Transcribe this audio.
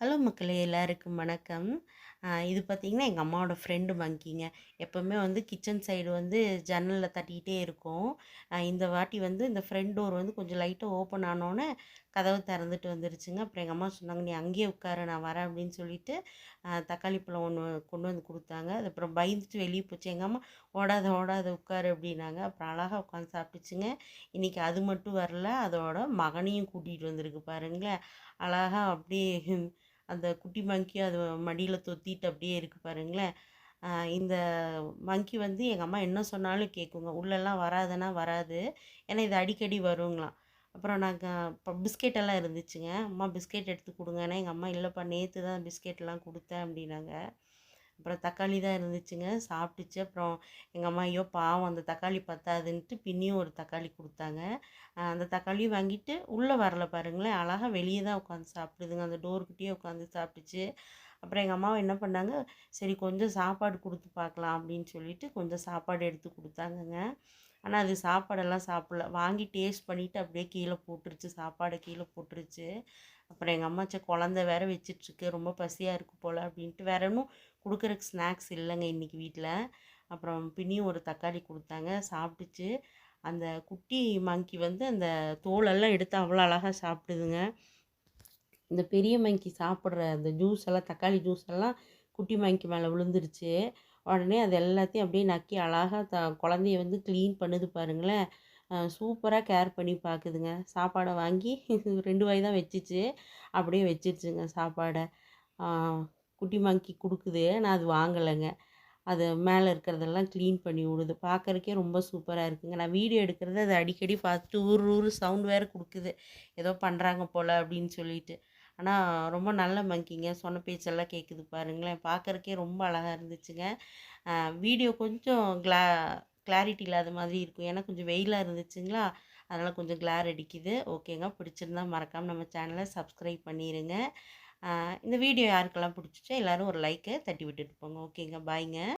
Hello மக்களே எல்லாருக்கும் வணக்கம். இது பார்த்திங்கன்னா எங்கள் அம்மாவோட ஃப்ரெண்டு மங்கிங்க எப்போவுமே வந்து கிச்சன் சைடு வந்து ஜன்னலில் தட்டிக்கிட்டே இருக்கும். இந்த வாட்டி வந்து இந்த ஃப்ரெண்ட் டோர் வந்து கொஞ்சம் லைட்டாக ஓப்பன் ஆனோன்னே கதவு திறந்துட்டு வந்துருச்சுங்க. அப்புறம் எங்கள் அம்மா சொன்னாங்க நீ அங்கேயே உட்காரு நான் வரேன் அப்படின்னு சொல்லிட்டு தக்காளி பழம் ஒன்று கொண்டு வந்து கொடுத்தாங்க. அதுக்கப்புறம் பயந்துட்டு வெளியே போச்சு. எங்கள் அம்மா ஓடாத ஓடாத உட்காரு அப்படின்னாங்க. அப்புறம் அழகாக உட்காந்து சாப்பிட்டுச்சுங்க. இன்றைக்கி அது மட்டும் வரல அதோட மகனையும் கூட்டிகிட்டு வந்திருக்கு பாருங்களேன். அழகாக அப்படியே அந்த குட்டி மங்கி அது மடியில் தொத்திட்டு அப்படியே இருக்குது பாருங்களேன். இந்த மங்கி வந்து எங்கள் அம்மா என்ன சொன்னாலும் கேட்குங்க உள்ளெல்லாம் வராதுன்னா வராது. ஏன்னா இது அடிக்கடி வருங்களாம். அப்புறம் நாங்கள் இப்போ பிஸ்கெட்டெல்லாம் இருந்துச்சுங்க. அம்மா பிஸ்கெட் எடுத்து கொடுங்கன்னா எங்கள் அம்மா இல்லைப்பா நேற்று தான் பிஸ்கெட்லாம் கொடுத்தேன் அப்படின்னாங்க. அப்புறம் தக்காளி தான் இருந்துச்சுங்க. சாப்பிட்டுச்சு. அப்புறம் எங்கள் அம்மா ஐயோ பாவம் அந்த தக்காளி பத்தாதுன்ட்டு பின்னியும் ஒரு தக்காளி கொடுத்தாங்க. அந்த தக்காளியும் வாங்கிட்டு உள்ளே வரல பாருங்களேன். அழகாக வெளியே தான் உட்காந்து சாப்பிடுதுங்க. அந்த டோர்கிட்டேயே உட்காந்து சாப்பிட்டுச்சு. அப்புறம் எங்கள் அம்மாவை என்ன பண்ணாங்க சரி கொஞ்சம் சாப்பாடு கொடுத்து பார்க்கலாம் அப்படின்னு சொல்லிட்டு கொஞ்சம் சாப்பாடு எடுத்து கொடுத்தாங்கங்க. ஆனால் அது சாப்பாடெல்லாம் சாப்பிடல. வாங்கி டேஸ்ட் பண்ணிவிட்டு அப்படியே கீழே போட்டுருச்சு. சாப்பாடை கீழே போட்டுருச்சு. அப்புறம் எங்கள் அம்மாச்சா குழந்த வேற வச்சிட்ருக்கு ரொம்ப பசியாக இருக்கு போல் அப்படின்ட்டு வேற இன்னும் கொடுக்குறக்கு ஸ்நாக்ஸ் இல்லைங்க இன்றைக்கி வீட்டில் அப்புறம் பின்னியும் ஒரு தக்காளி கொடுத்தாங்க சாப்பிட்டுச்சு. அந்த குட்டி மங்கி வந்து அந்த தோலெல்லாம் எடுத்து அவ்வளோ அழகாக சாப்பிடுதுங்க. இந்த பெரிய மங்கி சாப்பிட்ற அந்த ஜூஸ் எல்லாம் தக்காளி ஜூஸ் எல்லாம் குட்டி மங்கி மேலே விழுந்துருச்சு. உடனே அது எல்லாத்தையும் அப்படியே நக்கி அழகாக த குழந்தைய வந்து க்ளீன் பண்ணுது பாருங்களேன். சூப்பராக கேர் பண்ணி பார்க்குதுங்க சாப்பாடை வாங்கி ரெண்டு வாய் தான் வச்சிச்சு. அப்படியே வச்சிருச்சுங்க சாப்பாடை. குட்டி மங்கி கொடுக்குது. நான் அது வாங்கலைங்க. அது மேலே இருக்கிறதெல்லாம் க்ளீன் பண்ணி விடுது. பார்க்கறக்கே ரொம்ப சூப்பராக இருக்குங்க. நான் வீடியோ எடுக்கிறது அது அடிக்கடி பார்த்துட்டு ஊர் ஊர் சவுண்ட் வேறு கொடுக்குது. ஏதோ பண்ணுறாங்க போல் அப்படின்னு சொல்லிட்டு. ஆனால் ரொம்ப நல்ல மங்கிங்க. சொன்ன பேச்செல்லாம் கேட்குது பாருங்களேன். பார்க்குறக்கே ரொம்ப அழகாக இருந்துச்சுங்க. வீடியோ கொஞ்சம் கிளா கிளாரிட்டி இல்லாத மாதிரி இருக்கும். ஏன்னா கொஞ்சம் வெயிலாக இருந்துச்சுங்களா? அதனால் கொஞ்சம் கிளார் அடிக்குது. ஓகேங்க பிடிச்சிருந்தா மறக்காமல் நம்ம சேனலை சப்ஸ்கிரைப் பண்ணிடுங்க இந்த வீடியோ யாருக்கெல்லாம் பிடிச்சிச்சோ எல்லோரும் ஒரு லைக்கை தட்டி விட்டுட்டு போங்க. ஓகேங்க பாய்ங்க